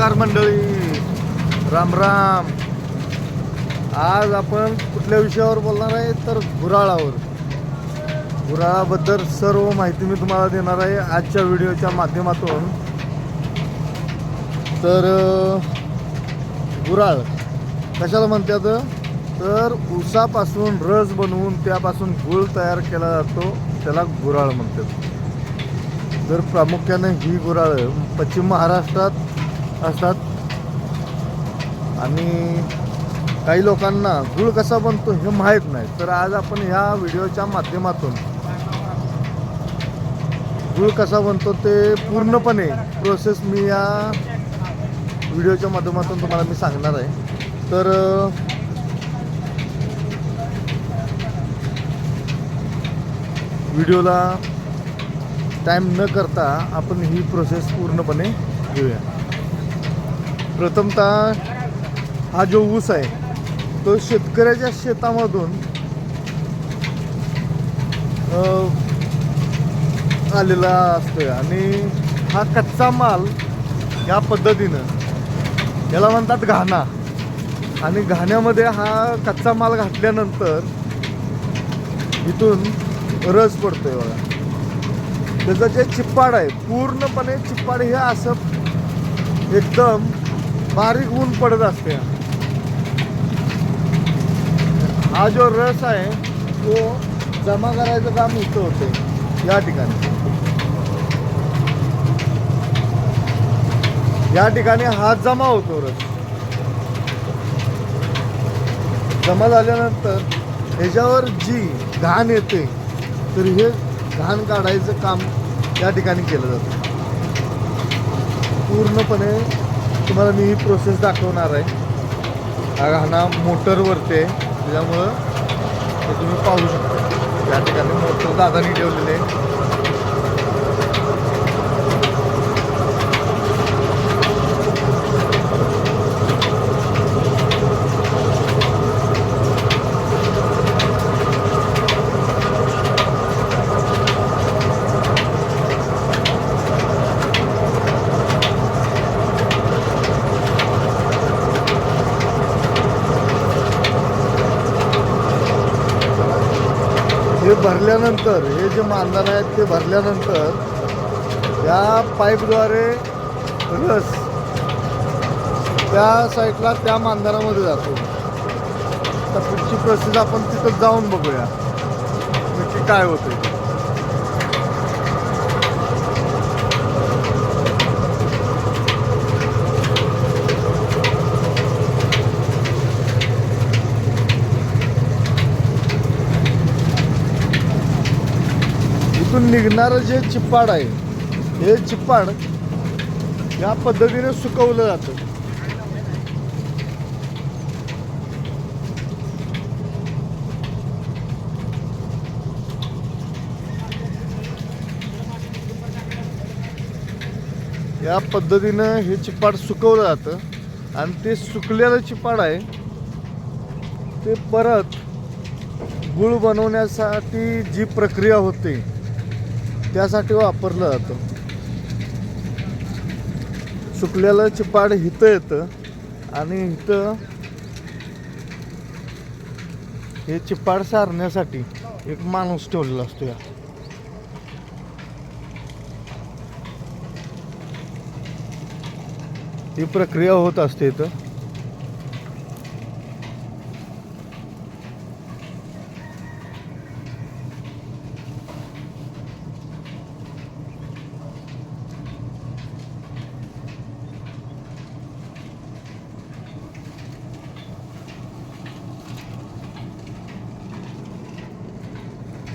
नमस्कार मंडळी. राम राम. आज आपण कुठल्या विषयावर बोलणार आहे? तर गुराळावर. गुराळाबद्दल सर्व माहिती मी तुम्हाला देणार आहे आजच्या व्हिडिओच्या माध्यमातून. तर गुराळ. कशाला म्हणतात तर ऊसापासून रस बनवून त्यापासून गुळ तयार केला जातो. त्याला गुराळ म्हणतात. तर प्रामुख्याने ही गुराळं पश्चिम महाराष्ट्रात असतात. आणि काही लोकांना गुळ कसा बनतो हे माहीत नाही. तर आज आपण ह्या व्हिडिओच्या माध्यमातून गुळ कसा बनतो ते पूर्णपणे प्रोसेस मी या व्हिडिओच्या माध्यमातून तुम्हाला मी सांगणार आहे. तर व्हिडिओला टाईम न करता आपण ही प्रोसेस पूर्णपणे घेऊया. प्रथमतः हा जो ऊस आहे तो शेतकऱ्याच्या शेतामधून आलेला असतोय. आणि हा कच्चा माल या पद्धतीनं याला म्हणतात घाणा. आणि घाण्यामध्ये हा कच्चा माल घातल्यानंतर इथून रस पडतोय बघा. त्याचं जे चिप्पाड आहे पूर्णपणे चिप्पाड हे असं एकदम बारीक ऊन पडत असते. हा जो रस आहे तो जमा करायचं काम इथं होते या ठिकाणी. या ठिकाणी हा जमा होतो रस. जमा झाल्यानंतर ह्याच्यावर जी घाण येते तर हे घाण काढायचं काम या ठिकाणी केलं जातं. पूर्णपणे तुम्हाला मी ही प्रोसेस दाखवणार आहे. हा घाणा मोटरवरती आहे. त्याच्यामुळं ते तुम्ही पाहू शकता. या ठिकाणी मोटर दादानी ठेवलेले आहे. हे भरल्यानंतर हे जे मानधन आहेत ते भरल्यानंतर या पाईपद्वारे रस त्या साईडला त्या मानधनामध्ये जातो. तर पुढची प्रोसेस आपण तिथं जाऊन बघूया. नक्की काय होते इथून निघणारं जे चिप्पाड आहे हे चिप्पाड या पद्धतीने सुकवलं जातं. या पद्धतीनं हे चिप्पाड सुकवलं जातं आणि ते सुकलेलं चिप्पाड आहे ते परत गुळ बनवण्यासाठी जी प्रक्रिया होते त्यासाठी वापरलं जातं. सुकलेलं चिपाड इथं येतं आणि इथं हे चिपाड सारण्यासाठी एक माणूस ठेवलेला असतो या. ही प्रक्रिया होत असते इथं.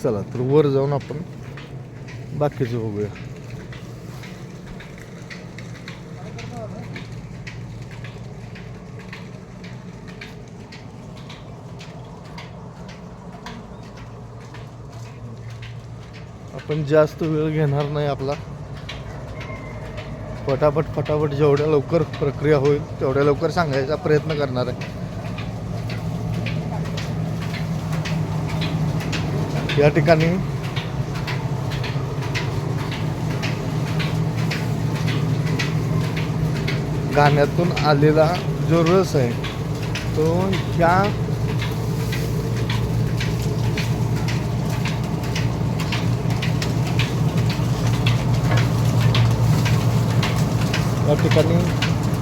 चला तर वर जाऊन आपण बाकीचं बघूया. आपण जास्त वेळ घेणार नाही आपला. फटाफट फटाफट जेवढ्या लवकर प्रक्रिया होईल तेवढ्या लवकर सांगायचा प्रयत्न करणार आहे. या ठिकाणी गाण्यातून आलेला जो रस आहे तो या या ठिकाणी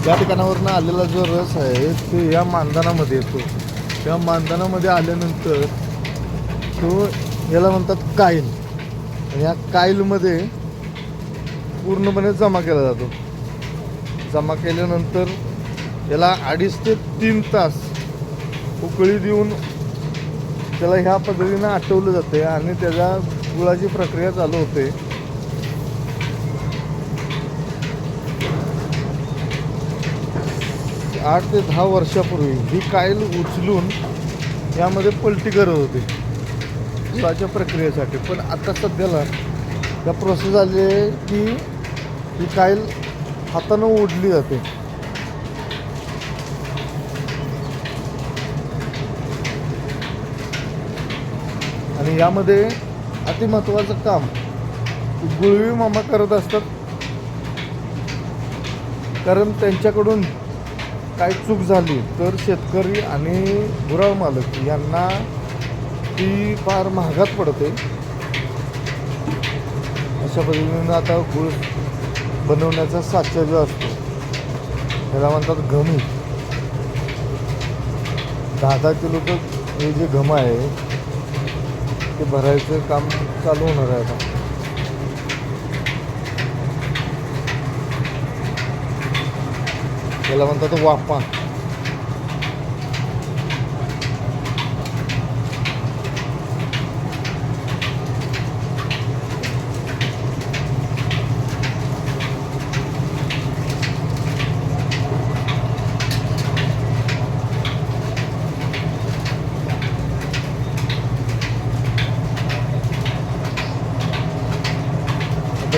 या ठिकाणावरनं आलेला जो रस आहे तो या मानधनामध्ये येतो. या मानधनामध्ये आल्यानंतर तो याला म्हणतात काईल. या काईलमध्ये पूर्णपणे जमा केला जातो. जमा केल्यानंतर याला अडीच ते तीन तास उकळी देऊन त्याला ह्या पद्धतीनं आटवलं जाते आणि त्याच्या गुळाची प्रक्रिया चालू होते. आठ ते दहा वर्षापूर्वी ही कायल उचलून यामध्ये पलटी करत होती. गुळाच्या प्रक्रियेसाठी. पण आता सध्याला त्या प्रोसेस आली आहे की ही कायल हातानं ओढली जाते. आणि यामध्ये अतिमहत्वाचं काम गुळवी मामा करत असतात. कारण त्यांच्याकडून काही चूक झाली तर शेतकरी आणि गुराळ मालक यांना ती फार महागात पडते. अशा पद्धतीनं आता गुळ बनवण्याचा साचा जो असतो त्याला म्हणतात घमी. दहा दहा किलोचं हे जे घम आहे ते भरायचं काम चालू होणार आहे आता. त्याला म्हणतात वापा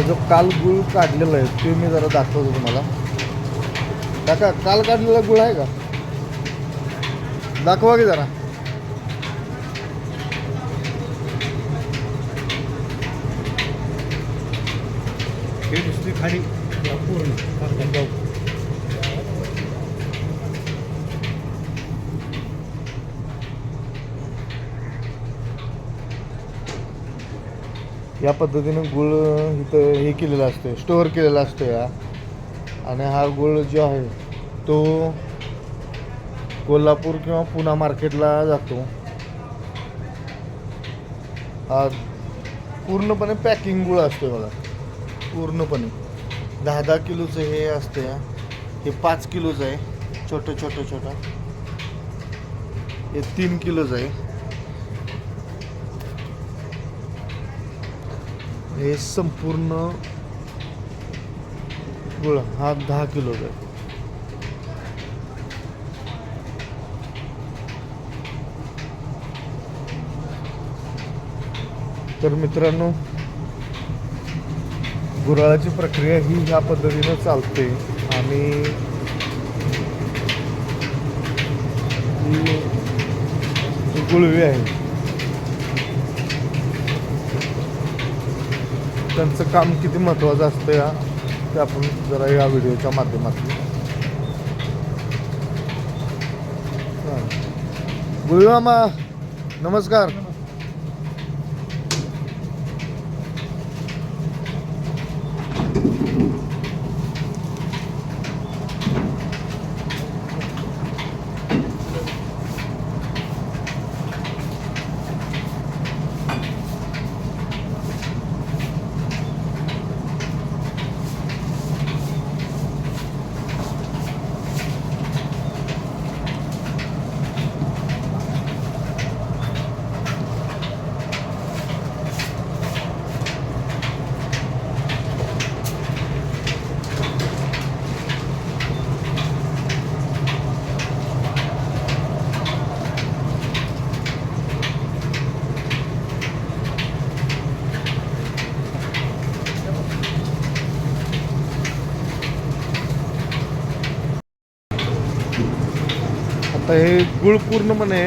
जो काल गुळ काढलेला आहे ते मी जरा दाखवतो तुम्हाला. काका काल काढलेला गुळ आहे का? दाखवा की जरा. हे खाली. पूर्ण या पद्धतीने गुळ इथं हे केलेलं असतं स्टोअर केलेला असतो या आणि हा गुळ जो आहे तो कोल्हापूर किंवा पुणा मार्केटला जातो. हा पूर्णपणे पॅकिंग गुळ असतो बघा. पूर्णपणे. दहा दहा किलोचं हे असते हे पाच किलोचं आहे. छोटं छोटं छोटं. हे तीन किलोचं आहे. हे संपूर्ण गुळ हा दहा किलोचा आहे. तर मित्रांनो गुराळाची प्रक्रिया ही ह्या पद्धतीनं चालते आणि ही गुळवी आहे त्यांचं काम किती महत्त्वाचं असतं या? ते आपण जरा या व्हिडिओच्या माध्यमातून. गुळवी मामा नमस्कार. आता हे गुळ पूर्णपणे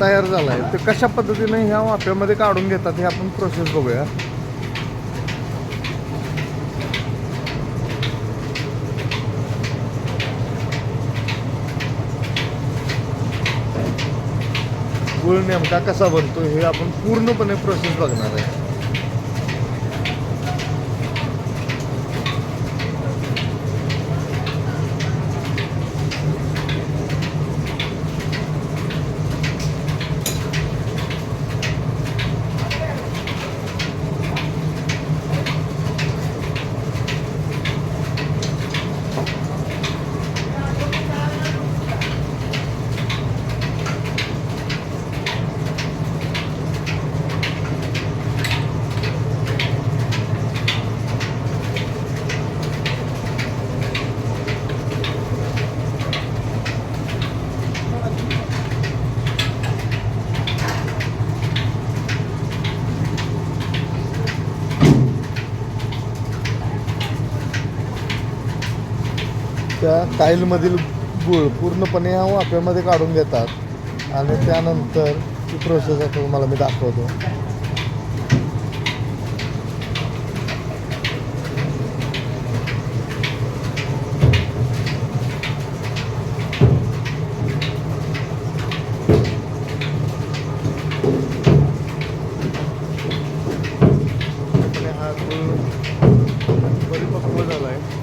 तयार झालं आहे ते कशा पद्धतीने ह्या वाफ्यामध्ये काढून घेतात हे आपण प्रोसेस बघूया. गुळ नेमका कसा बनतो हे आपण पूर्णपणे प्रोसेस बघणार आहे. त्या काईलमधील गुळ पूर्णपणे या वाफ्यामध्ये काढून घेतात. आणि त्यानंतर ती प्रोसेस आता तुम्हाला मी दाखवतो पूर्णपणे हा गुळ परिपक्व झाला आहे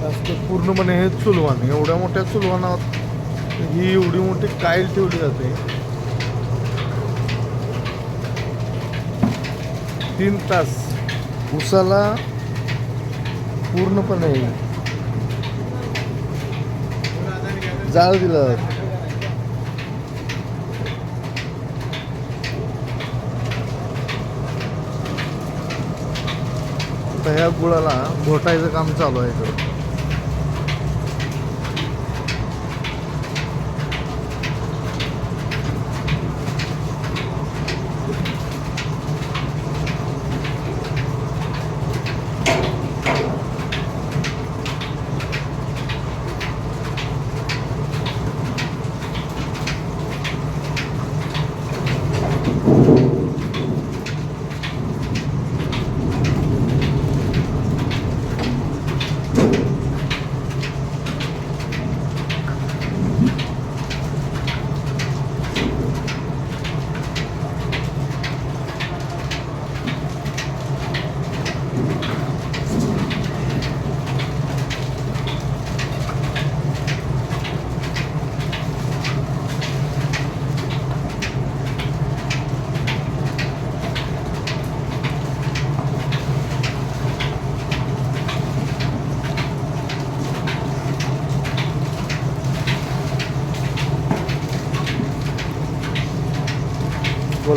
जास्त पूर्णपणे हे चुलवान एवढ्या मोठ्या चुलवानात ही एवढी मोठी कायल ठेवली जाते. तीन तास उसाला पूर्णपणे जाळ दिलं. ह्या गुळाला घोटायचं काम चालू आहे.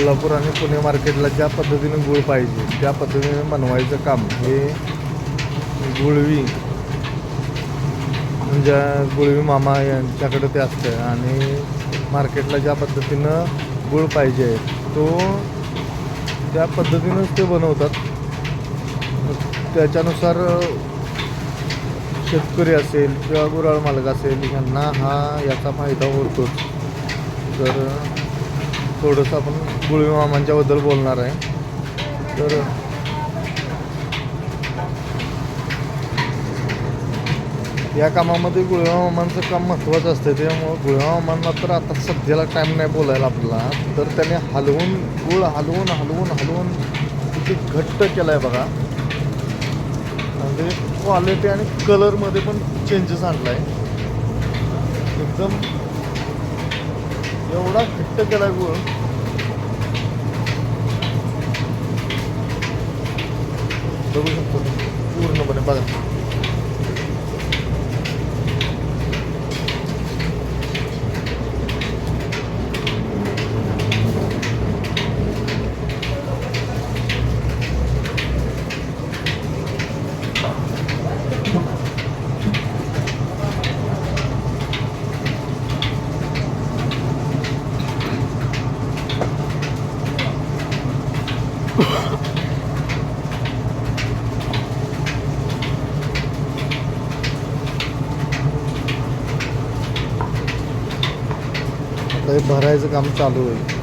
कोल्हापूर आणि पुणे मार्केटला ज्या पद्धतीने गुळ पाहिजे त्या पद्धतीने बनवायचं काम हे गुळवी म्हणजे गुळवी मामा यांच्याकडे ते असतं आणि मार्केटला ज्या पद्धतीनं गुळ पाहिजे तो त्या पद्धतीनंच ते बनवतात. त्याच्यानुसार शेतकरी असेल किंवा गुराळ मालक असेल ह्यांना हा याचा फायदा होतोच. तर थोडंसं आपण गुळवी मामांच्याबद्दल बोलणार आहे. तर या कामामध्ये गुळहवामानचं काम महत्त्वाचं असतं त्यामुळं गुळहवामानला तर आता सध्याला टाईम नाही बोलायला आपल्याला तर त्याने हलवून गुळ हलवून हलवून हलवून किती घट्ट केलं आहे बघा. म्हणजे क्वालिटी आणि कलरमध्ये पण चेंजेस आणला आहे एकदम एवढा घट्ट केला आहे गुळ बघू शकतो पूर्णपणे आता हे भरायचं काम चालू आहे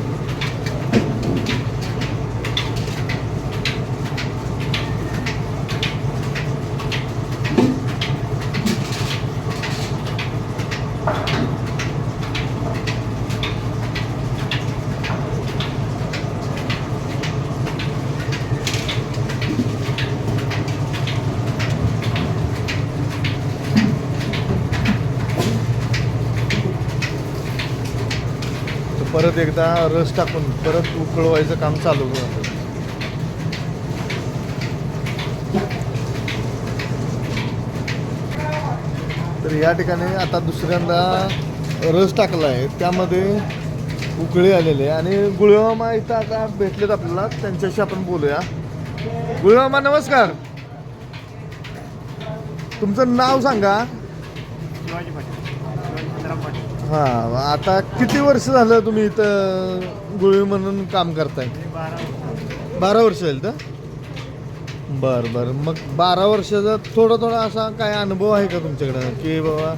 तर परत एकदा रस टाकून परत उकळवायचं काम चालू करतो तर या ठिकाणी आता दुसऱ्यांदा रस टाकला आहे त्यामध्ये उकळी आलेले आहे. आणि गुळवामा इथं आता भेटलेत आपल्याला. त्यांच्याशी आपण बोलूया. गुळवामा नमस्कार. तुमचं नाव सांगा. शिवाजी पाटील. पाटील. हां आता किती वर्ष झालं तुम्ही इथं गुळी म्हणून काम करताय? बारा वर्ष झाली. तर? बरं बरं. मग बारा वर्षाचा थोडा थोडा असा काय अनुभव आहे का तुमच्याकडं? की बाबा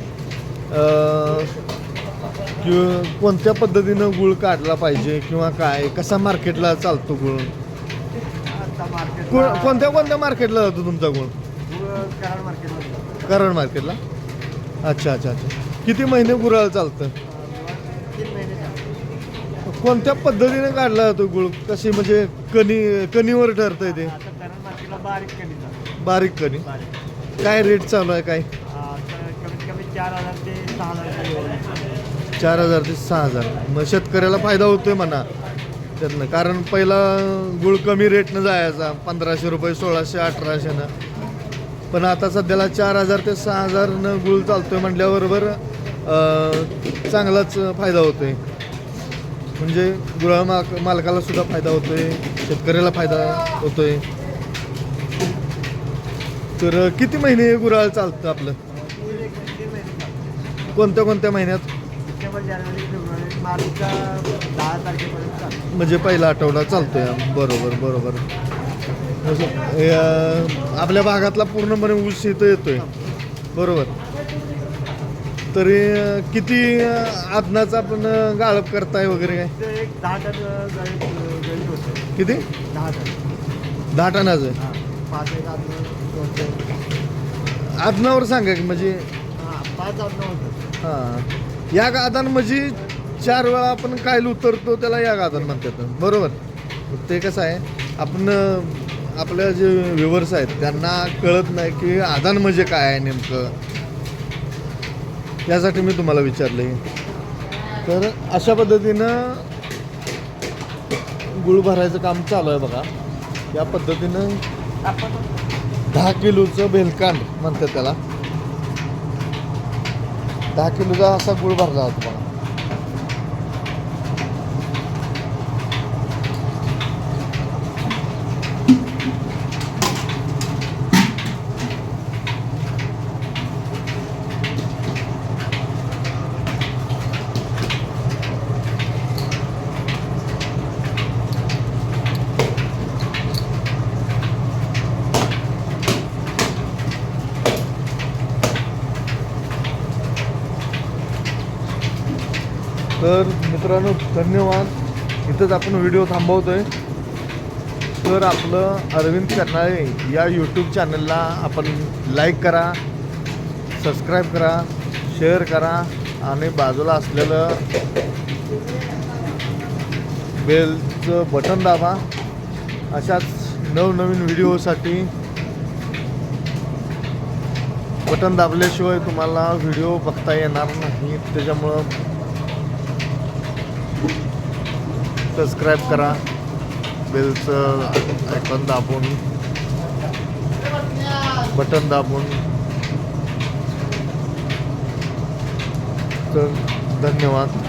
की कोणत्या पद्धतीनं गुळ काढला पाहिजे किंवा काय? कसा मार्केटला चालतो गुळ? गुळ कोणत्या कोणत्या मार्केटला जातो तुमचा गुळ? कराड मार्केटला? अच्छा अच्छा अच्छा. किती महिने गुराळ चालतं. कोणत्या पद्धतीने काढला जातो गुळ? कशी म्हणजे कणी कणीवर ठरतंय ते? बारीक झालं बारीक कणी. काय रेट चालू आहे काय? चार हजार ते सहा हजार चार हजार ते सहा हजार. मग शेतकऱ्याला फायदा होतोय म्हणा. त्यातनं कारण पहिला गुळ कमी रेटनं जायचा. पंधराशे रुपये सोळाशे अठराशेनं पण आता सध्याला चार हजार ते सहा हजारनं गुळ चालतोय म्हटल्याबरोबर चांगलाच फायदा होतोय. म्हणजे गुळा माक मालकाला सुद्धा फायदा होतोय शेतकऱ्याला फायदा होतोय. तर किती महिने गुराळ चालतं आपलं. कोणत्या कोणत्या महिन्यात? म्हणजे पहिला आठवडा चालतोय. बरोबर बरोबर. आपल्या भागातला पूर्णपणे ऊस इथं येतोय. बरोबर. तरी किती आदनाचा आपण गाळप करताय वगैरे काय? ते एक दहा टन गळीत गळीत होते. किती? दहा टन. दहा टनाचं? हां पाच एक आदन दोनशे आदनावर सांगा की म्हणजे हां पाच आदनं होतं. हां. या गादान म्हणजे चार वेळा आपण कायल उतरतो त्याला या गादान म्हणतात. बरोबर? ते कसं आहे आपण अं, आपल्या जे व्ह्युअर्स आहेत त्यांना कळत नाही की आदान म्हणजे काय आहे नेमकं. यासाठी मी तुम्हाला विचारले. तर अशा पद्धतीनं गुळ भरायचं काम चालू आहे बघा. या पद्धतीनं दहा किलोचं भेलकांड म्हणतात त्याला. दहा किलोचा असा गुळ भरला होता बघा. तर मित्रांनो धन्यवाद. इथंच आपण व्हिडिओ थांबवतो आहे तर आपलं अरविंद कर्नाळे या यूट्यूब चॅनलला आपण लाईक करा सबस्क्राईब करा शेअर करा आणि बाजूला असलेलं बेलचं बटन दाबा. अशाच नवनवीन व्हिडिओसाठी बटन दाबल्याशिवाय तुम्हाला व्हिडिओ बघता येणार नाही. त्याच्यामुळं सबस्क्राईब करा. बेलचं आयकॉन दाबून. बटन दाबून. तर धन्यवाद.